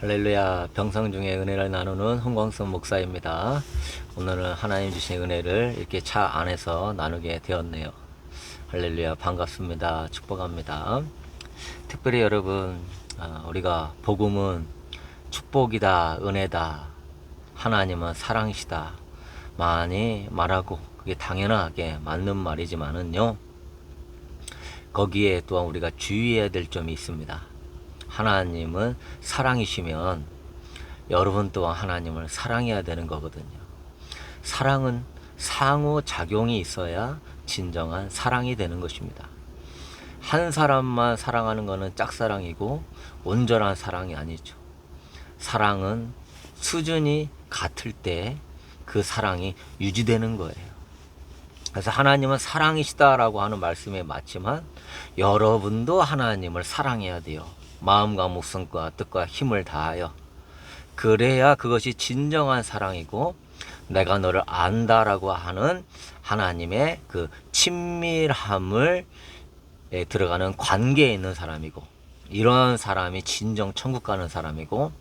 할렐루야 병상 중에 은혜를 나누는 홍광선 목사입니다. 오늘은 하나님 주신 은혜를 이렇게 차 안에서 나누게 되었네요. 할렐루야 반갑습니다. 축복합니다. 특별히 여러분 아, 우리가 복음은 축복이다 은혜다 하나님은 사랑이시다 많이 말하고 그게 당연하게 맞는 말이지만은요 거기에 또한 우리가 주의해야 될 점이 있습니다. 하나님은 사랑이시면 여러분 또한 하나님을 사랑해야 되는 거거든요. 사랑은 상호 작용이 있어야 진정한 사랑이 되는 것입니다. 한 사람만 사랑하는 것은 짝사랑이고 온전한 사랑이 아니죠. 사랑은 수준이 같을 때 그 사랑이 유지되는 거예요. 그래서 하나님은 사랑이시다라고 하는 말씀에 맞지만 여러분도 하나님을 사랑해야 돼요. 마음과 목숨과 뜻과 힘을 다하여 그래야 그것이 진정한 사랑이고 내가 너를 안다라고 하는 하나님의 그 친밀함을 에 들어가는 관계에 있는 사람이고 이런 사람이 진정 천국 가는 사람이고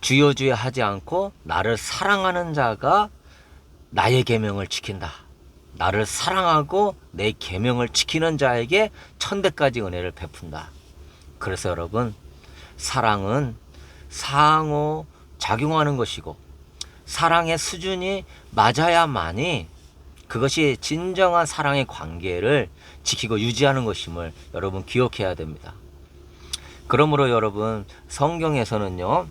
주여 주여 하지 않고 나를 사랑하는 자가 나의 계명을 지킨다. 나를 사랑하고 내 계명을 지키는 자에게 천대까지 은혜를 베푼다. 그래서 여러분 사랑은 상호 작용하는 것이고 사랑의 수준이 맞아야만이 그것이 진정한 사랑의 관계를 지키고 유지하는 것임을 여러분 기억해야 됩니다. 그러므로 여러분 성경에서는요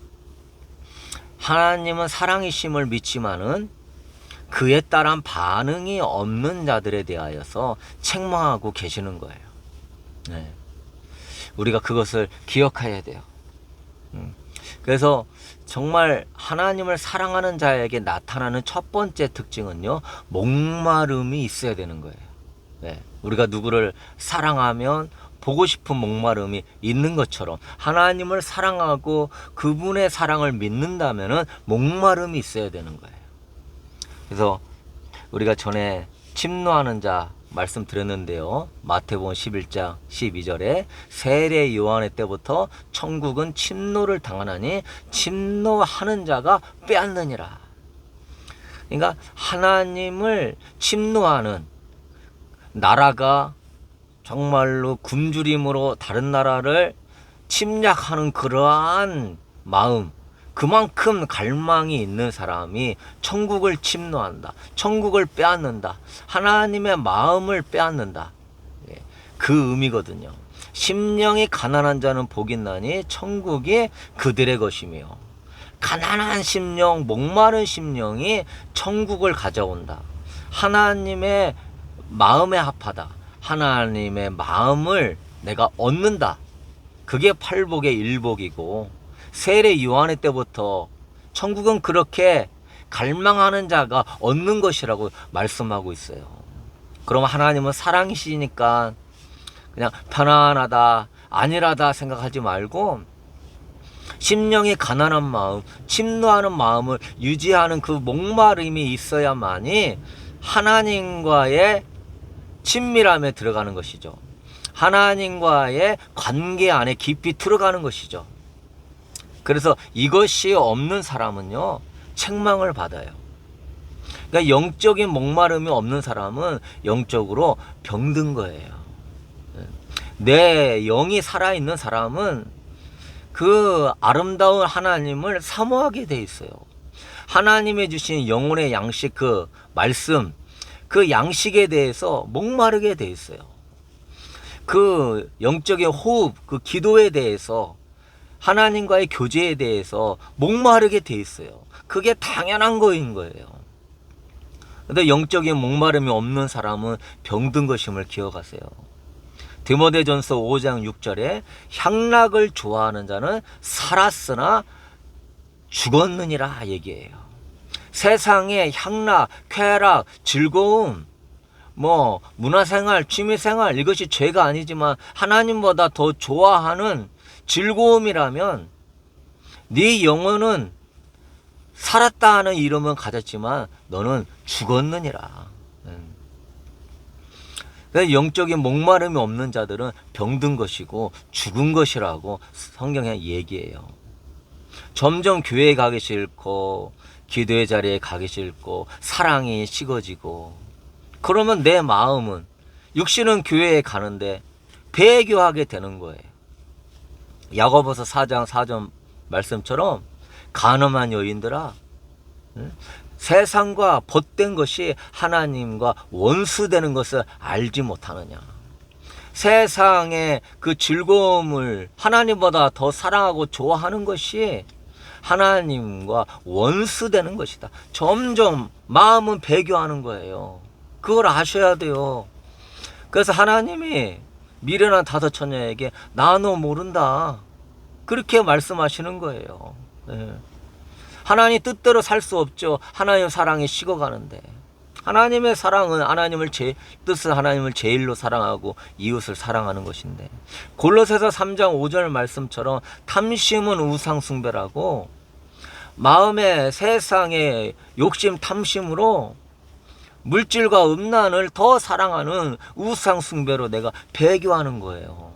하나님은 사랑이심을 믿지만은 그에 따른 반응이 없는 자들에 대하여서 책망하고 계시는 거예요. 네. 우리가 그것을 기억해야 돼요. 음. 그래서 정말 하나님을 사랑하는 자에게 나타나는 첫 번째 특징은요, 목마름이 있어야 되는 거예요. 네. 우리가 누구를 사랑하면 보고 싶은 목마름이 있는 것처럼 하나님을 사랑하고 그분의 사랑을 믿는다면은 목마름이 있어야 되는 거예요. 그래서 우리가 전에 침노하는 자 말씀드렸는데요. 마태복음 11장 12절에 세례 요한의 때부터 천국은 침노를 당하나니 침노하는 자가 빼앗느니라. 그러니까 하나님을 침노하는 나라가 정말로 굶주림으로 다른 나라를 침략하는 그러한 마음 그만큼 갈망이 있는 사람이 천국을 침노한다. 천국을 빼앗는다. 하나님의 마음을 빼앗는다. 예, 그 의미거든요. 심령이 가난한 자는 복이 나니 천국이 그들의 것이며 가난한 심령, 목마른 심령이 천국을 가져온다. 하나님의 마음에 합하다. 하나님의 마음을 내가 얻는다. 그게 팔복의 일복이고 세례 요한의 때부터 천국은 그렇게 갈망하는 자가 얻는 것이라고 말씀하고 있어요. 그럼 하나님은 사랑이시니까 그냥 편안하다, 안일하다 생각하지 말고 심령이 가난한 마음, 침노하는 마음을 유지하는 그 목마름이 있어야만이 하나님과의 친밀함에 들어가는 것이죠. 하나님과의 관계 안에 깊이 들어가는 것이죠. 그래서 이것이 없는 사람은요, 책망을 받아요. 그러니까 영적인 목마름이 없는 사람은 영적으로 병든 거예요. 내 영이 살아있는 사람은 그 아름다운 하나님을 사모하게 돼 있어요. 하나님의 주신 영혼의 양식 그 말씀, 그 양식에 대해서 목마르게 돼 있어요. 그 영적인 호흡, 그 기도에 대해서 하나님과의 교제에 대해서 목마르게 돼 있어요. 그게 당연한 거인 거예요. 근데 영적인 목마름이 없는 사람은 병든 것임을 기억하세요. 디모데전서 5장 6절에 향락을 좋아하는 자는 살았으나 죽었느니라 얘기해요. 세상의 향락, 쾌락, 즐거움, 뭐 문화생활, 취미생활 이것이 죄가 아니지만 하나님보다 더 좋아하는 즐거움이라면 네 영혼은 살았다 하는 이름은 가졌지만 너는 죽었느니라. 음. 영적인 목마름이 없는 자들은 병든 것이고 죽은 것이라고 성경에 얘기해요. 점점 교회에 가기 싫고 기도의 자리에 가기 싫고 사랑이 식어지고 그러면 내 마음은 육신은 교회에 가는데 배교하게 되는 거예요. 야고보서 4장 4절 말씀처럼 가늠한 여인들아 응? 세상과 벗된 것이 하나님과 원수되는 것을 알지 못하느냐. 세상의 그 즐거움을 하나님보다 더 사랑하고 좋아하는 것이 하나님과 원수되는 것이다. 점점 마음은 배교하는 거예요. 그걸 아셔야 돼요. 그래서 하나님이 미련한 다섯 처녀에게 나너 모른다. 그렇게 말씀하시는 거예요. 예. 하나님 뜻대로 살 수 없죠. 하나님 사랑이 식어가는데. 하나님의 사랑은 하나님을 제 뜻은 하나님을 제일로 사랑하고 이웃을 사랑하는 것인데 골로새서 3장 5절 말씀처럼 탐심은 우상 숭배라고 마음의 세상의 욕심 탐심으로 물질과 음란을 더 사랑하는 우상 숭배로 내가 배교하는 거예요.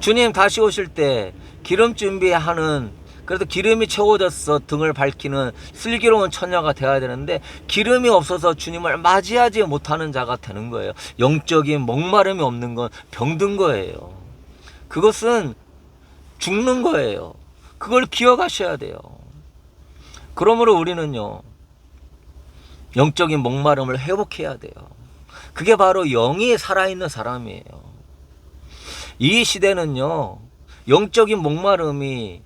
주님 다시 오실 때 기름 준비하는 그래도 기름이 채워졌어 등을 밝히는 슬기로운 처녀가 되어야 되는데 기름이 없어서 주님을 맞이하지 못하는 자가 되는 거예요. 영적인 목마름이 없는 건 병든 거예요. 그것은 죽는 거예요. 그걸 기억하셔야 돼요. 그러므로 우리는요, 영적인 목마름을 회복해야 돼요. 그게 바로 영이 살아있는 사람이에요. 이 시대는요, 영적인 목마름이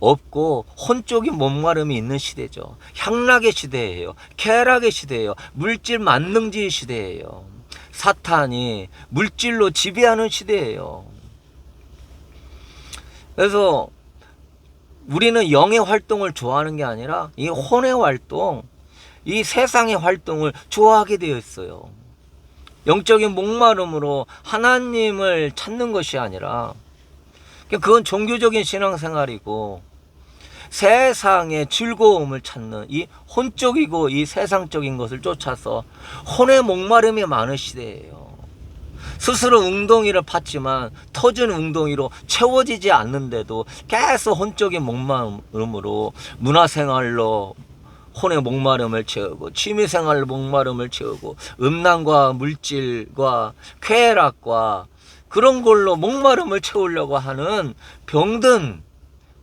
없고 혼적인 목마름이 있는 시대죠. 향락의 시대예요. 쾌락의 시대예요. 물질 만능주의 시대예요. 사탄이 물질로 지배하는 시대예요. 그래서 우리는 영의 활동을 좋아하는 게 아니라 이 혼의 활동, 이 세상의 활동을 좋아하게 되어 있어요. 영적인 목마름으로 하나님을 찾는 것이 아니라 그건 종교적인 신앙생활이고 세상의 즐거움을 찾는 이 혼적이고 이 세상적인 것을 쫓아서 혼의 목마름이 많은 시대예요. 스스로 웅덩이를 팠지만 터진 웅덩이로 채워지지 않는데도 계속 혼적인 목마름으로 문화생활로 혼의 목마름을 채우고 취미생활로 목마름을 채우고 음란과 물질과 쾌락과 그런 걸로 목마름을 채우려고 하는 병든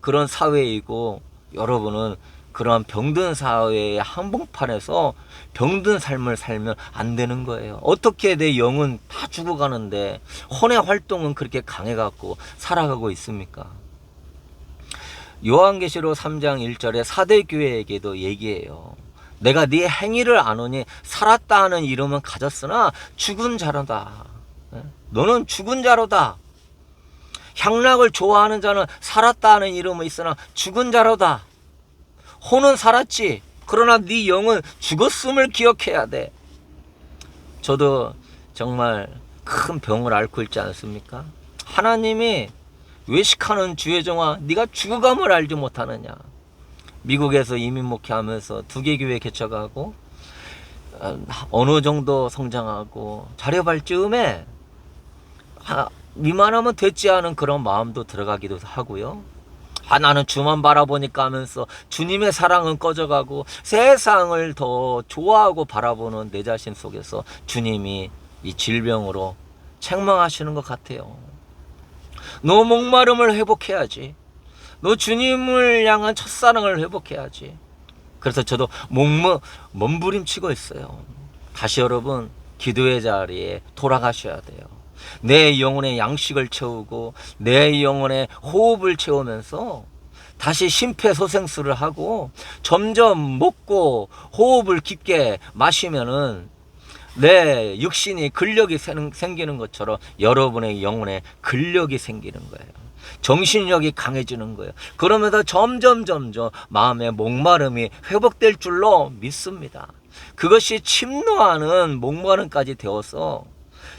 그런 사회이고 여러분은 그러한 병든 사회의 한복판에서 병든 삶을 살면 안 되는 거예요. 어떻게 내 영은 다 죽어가는데 혼의 활동은 그렇게 강해갖고 살아가고 있습니까? 요한계시록 3장 1절에 사대 교회에게도 얘기해요. 내가 네 행위를 아노니 살았다 하는 이름은 가졌으나 죽은 자로다. 예? 너는 죽은 자로다. 향락을 좋아하는 자는 살았다 하는 이름은 있으나 죽은 자로다. 혼은 살았지. 그러나 네 영은 죽었음을 기억해야 돼. 저도 정말 큰 병을 앓고 있지 않습니까? 하나님이 외식하는 주의 종아 네가 죽어감을 알지 못하느냐. 미국에서 이민 목회하면서 두 개 교회 개척하고 어, 어느 정도 성장하고 자려발 즈음에 미만하면 됐지 않은 그런 마음도 들어가기도 하고요. 아, 나는 주만 바라보니까 하면서 주님의 사랑은 꺼져가고 세상을 더 좋아하고 바라보는 내 자신 속에서 주님이 이 질병으로 책망하시는 것 같아요. 너 목마름을 회복해야지. 너 주님을 향한 첫사랑을 회복해야지. 그래서 저도 목무, 몸부림치고 있어요. 다시 여러분, 기도의 자리에 돌아가셔야 돼요. 내 영혼의 양식을 채우고 내 영혼의 호흡을 채우면서 다시 심폐소생술을 하고 점점 먹고 호흡을 깊게 마시면은 내 육신이 근력이 생기는 것처럼 여러분의 영혼에 근력이 생기는 거예요. 정신력이 강해지는 거예요. 그러면서 점점 점점 마음의 목마름이 회복될 줄로 믿습니다. 그것이 침노하는 목마름까지 되어서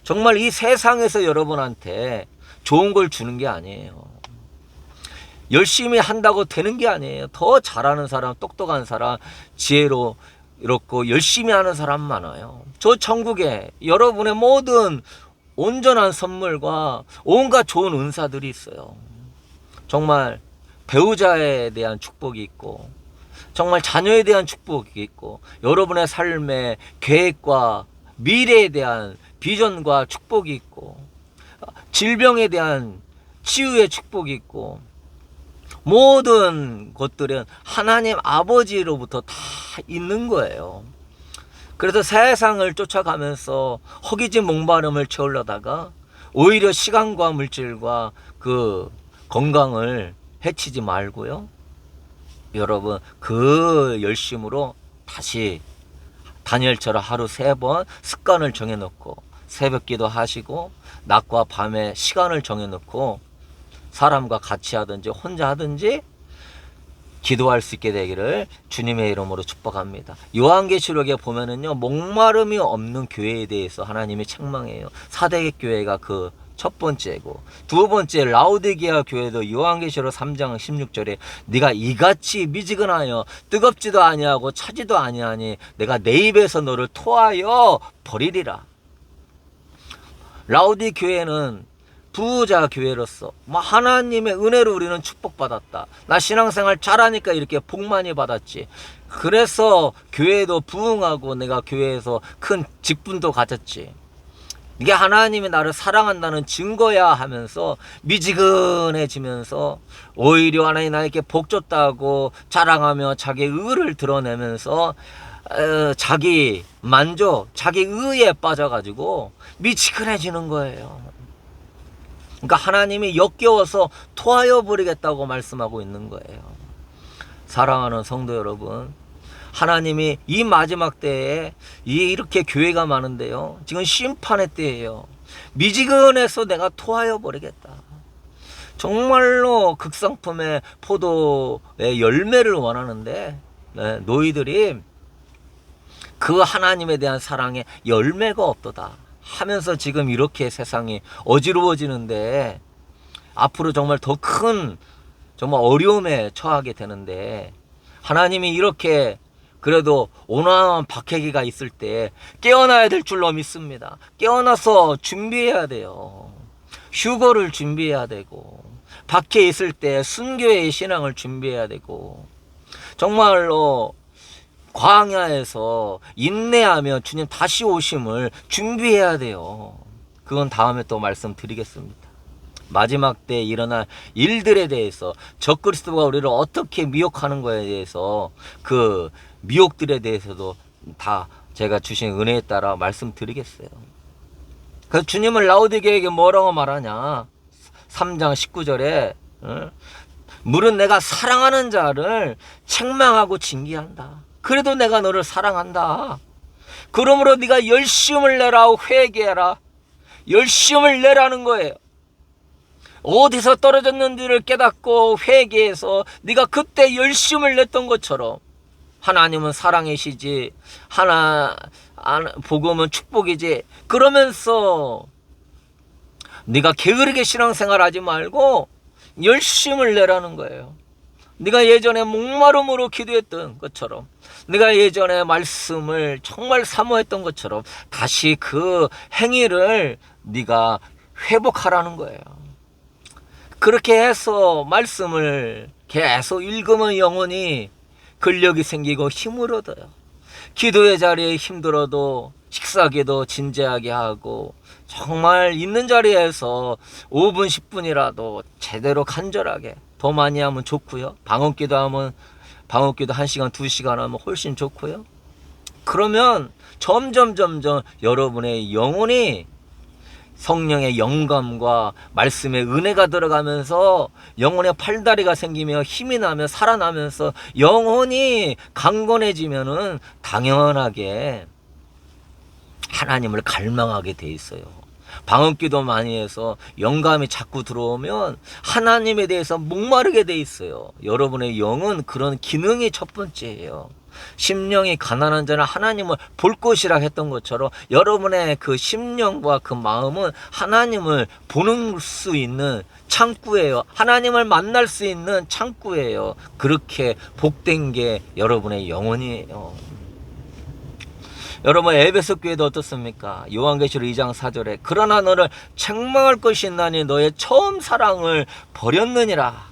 정말 이 세상에서 여러분한테 좋은 걸 주는 게 아니에요. 열심히 한다고 되는 게 아니에요. 더 잘하는 사람, 똑똑한 사람, 지혜로 이렇고 열심히 하는 사람 많아요. 저 천국에 여러분의 모든 온전한 선물과 온갖 좋은 은사들이 있어요. 정말 배우자에 대한 축복이 있고 정말 자녀에 대한 축복이 있고 여러분의 삶의 계획과 미래에 대한 비전과 축복이 있고 질병에 대한 치유의 축복이 있고 모든 것들은 하나님 아버지로부터 다 있는 거예요. 그래서 세상을 쫓아가면서 허기진 목마름을 채우려다가 오히려 시간과 물질과 그 건강을 해치지 말고요. 여러분 그 열심으로 다시 다니엘처럼 하루 세 번 습관을 정해놓고 새벽 기도 하시고 낮과 밤에 시간을 정해놓고 사람과 같이 하든지 혼자 하든지 기도할 수 있게 되기를 주님의 이름으로 축복합니다. 요한계시록에 보면은요 목마름이 없는 교회에 대해서 하나님이 책망해요. 사대계 교회가 그 첫 번째고 두 번째 라우디게아 교회도 요한계시록 3장 16절에 네가 이같이 미지근하여 뜨겁지도 아니하고 차지도 아니하니 내가 내 입에서 너를 토하여 버리리라. 라우디 교회는 부자 교회로서 뭐 하나님의 은혜로 우리는 축복받았다. 나 신앙생활 잘하니까 이렇게 복 많이 받았지. 그래서 교회도 부흥하고 내가 교회에서 큰 직분도 가졌지. 이게 하나님이 나를 사랑한다는 증거야 하면서 미지근해지면서 오히려 하나님 나에게 복 줬다고 자랑하며 자기 의를 드러내면서 어, 자기 만족, 자기 의에 빠져가지고 미치근해지는 거예요. 그러니까 하나님이 역겨워서 토하여 버리겠다고 말씀하고 있는 거예요. 사랑하는 성도 여러분, 하나님이 이 마지막 때에 이 이렇게 교회가 많은데요. 지금 심판의 때예요. 미지근해서 내가 토하여 버리겠다. 정말로 극상품의 포도의 열매를 원하는데 네, 너희들이 그 하나님에 대한 사랑에 열매가 없도다 하면서 지금 이렇게 세상이 어지러워지는데 앞으로 정말 더 큰 정말 어려움에 처하게 되는데 하나님이 이렇게 그래도 온화한 박해기가 있을 때 깨어나야 될 줄로 믿습니다. 깨어나서 준비해야 돼요. 휴거를 준비해야 되고 밖에 있을 때 순교의 신앙을 준비해야 되고 정말로 광야에서 인내하며 주님 다시 오심을 준비해야 돼요. 그건 다음에 또 말씀드리겠습니다. 마지막 때 일어날 일들에 대해서 적그리스도가 우리를 어떻게 미혹하는 거에 대해서 그 미혹들에 대해서도 다 제가 주신 은혜에 따라 말씀드리겠어요. 그 주님을 라우디게에게 뭐라고 말하냐? 3장 19절에 어? 물은 내가 사랑하는 자를 책망하고 징계한다. 그래도 내가 너를 사랑한다. 그러므로 네가 열심을 내라 회개해라. 열심을 내라는 거예요. 어디서 떨어졌는지를 깨닫고 회개해서 네가 그때 열심을 냈던 것처럼 하나님은 사랑이시지 하나 복음은 축복이지 그러면서 네가 게으르게 신앙생활하지 말고 열심을 내라는 거예요. 네가 예전에 목마름으로 기도했던 것처럼 네가 예전에 말씀을 정말 사모했던 것처럼 다시 그 행위를 네가 회복하라는 거예요. 그렇게 해서 말씀을 계속 읽으면 영혼이 근력이 생기고 힘을 얻어요. 기도의 자리에 힘들어도 식사기도 진지하게 하고 정말 있는 자리에서 5분 10분이라도 제대로 간절하게 더 많이 하면 좋고요. 방언기도 하면 방언기도 1시간 2시간 하면 훨씬 좋고요. 그러면 점점 점점 여러분의 영혼이 성령의 영감과 말씀의 은혜가 들어가면서 영혼의 팔다리가 생기며 힘이 나며 살아나면서 영혼이 강건해지면은 당연하게 하나님을 갈망하게 돼 있어요. 방언기도 많이 해서 영감이 자꾸 들어오면 하나님에 대해서 목마르게 돼 있어요. 여러분의 영은 그런 기능이 첫 번째예요. 심령이 가난한 자는 하나님을 볼 것이라 했던 것처럼 여러분의 그 심령과 그 마음은 하나님을 보는 수 있는 창구예요. 하나님을 만날 수 있는 창구예요. 그렇게 복된 게 여러분의 영혼이에요. 여러분 에베소 교회도 어떻습니까? 요한계시록 2장 4절에 그러나 너를 책망할 것이 있나니 너의 처음 사랑을 버렸느니라.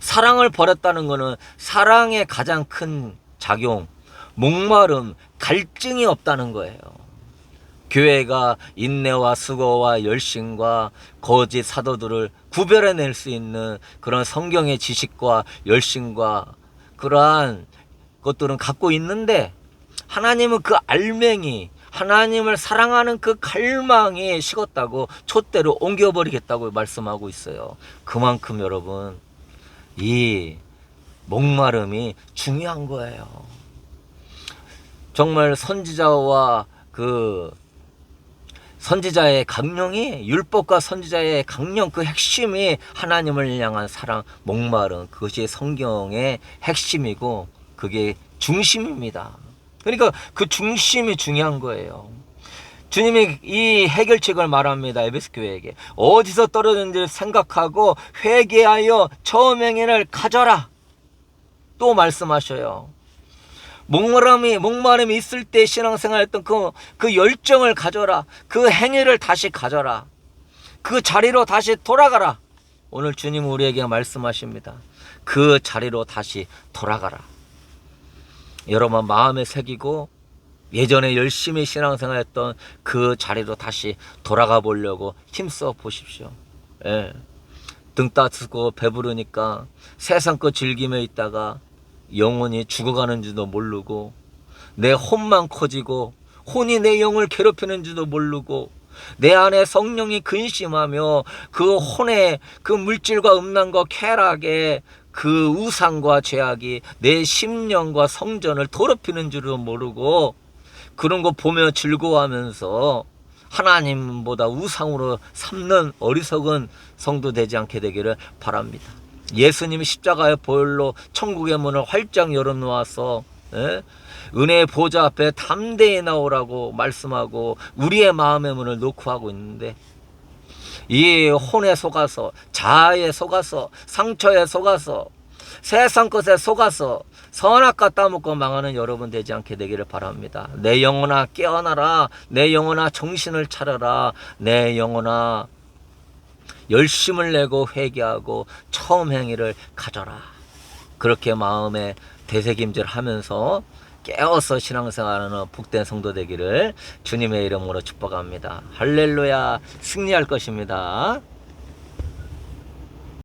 사랑을 버렸다는 거는 사랑의 가장 큰 작용, 목마름, 갈증이 없다는 거예요. 교회가 인내와 수고와 열심과 거짓 사도들을 구별해낼 수 있는 그런 성경의 지식과 열심과 그러한 것들은 갖고 있는데 하나님은 그 알맹이 하나님을 사랑하는 그 갈망이 식었다고 촛대로 옮겨버리겠다고 말씀하고 있어요. 그만큼 여러분 이 목마름이 중요한 거예요. 정말 선지자와 그 선지자의 강령이 율법과 선지자의 강령 그 핵심이 하나님을 향한 사랑 목마름 그것이 성경의 핵심이고 그게 중심입니다. 그러니까 그 중심이 중요한 거예요. 주님이 이 해결책을 말합니다. 에베스 교회에게 어디서 떨어졌는지를 생각하고 회개하여 처음 행위를 가져라. 또 말씀하셔요. 목마름이 목마름이 있을 때 신앙생활했던 그, 그 열정을 가져라. 그 행위를 다시 가져라. 그 자리로 다시 돌아가라. 오늘 주님 우리에게 말씀하십니다. 그 자리로 다시 돌아가라. 여러분 마음에 새기고 예전에 열심히 신앙생활 했던 그 자리로 다시 돌아가 보려고 힘써 보십시오. 예. 등 따스고 배부르니까 세상 것 즐기며 있다가 영혼이 죽어가는지도 모르고 내 혼만 커지고 혼이 내 영을 괴롭히는지도 모르고 내 안에 성령이 근심하며 그 혼의 그 물질과 음란과 쾌락에 그 우상과 죄악이 내 심령과 성전을 더럽히는 줄도 모르고 그런 거 보며 즐거워하면서 하나님보다 우상으로 삼는 어리석은 성도 되지 않게 되기를 바랍니다. 예수님이 십자가의 보혈로 천국의 문을 활짝 열어놓아서 예? 은혜의 보좌 앞에 담대히 나오라고 말씀하고 우리의 마음의 문을 놓고 하고 있는데 이 혼에 속아서 자아에 속아서 상처에 속아서 세상 것에 속아서 선악과 따먹고 망하는 여러분 되지 않게 되기를 바랍니다. 내 영혼아 깨어나라. 내 영혼아 정신을 차려라. 내 영혼아 열심을 내고 회개하고 처음 행위를 가져라. 그렇게 마음에 되새김질 하면서 깨어서 신앙생활하는 복된 성도 되기를 주님의 이름으로 축복합니다. 할렐루야 승리할 것입니다.